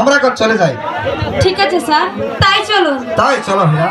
আমরা এখন চলে যাই। ঠিক আছে স্যার। তাই চলো তাই চলো হেরা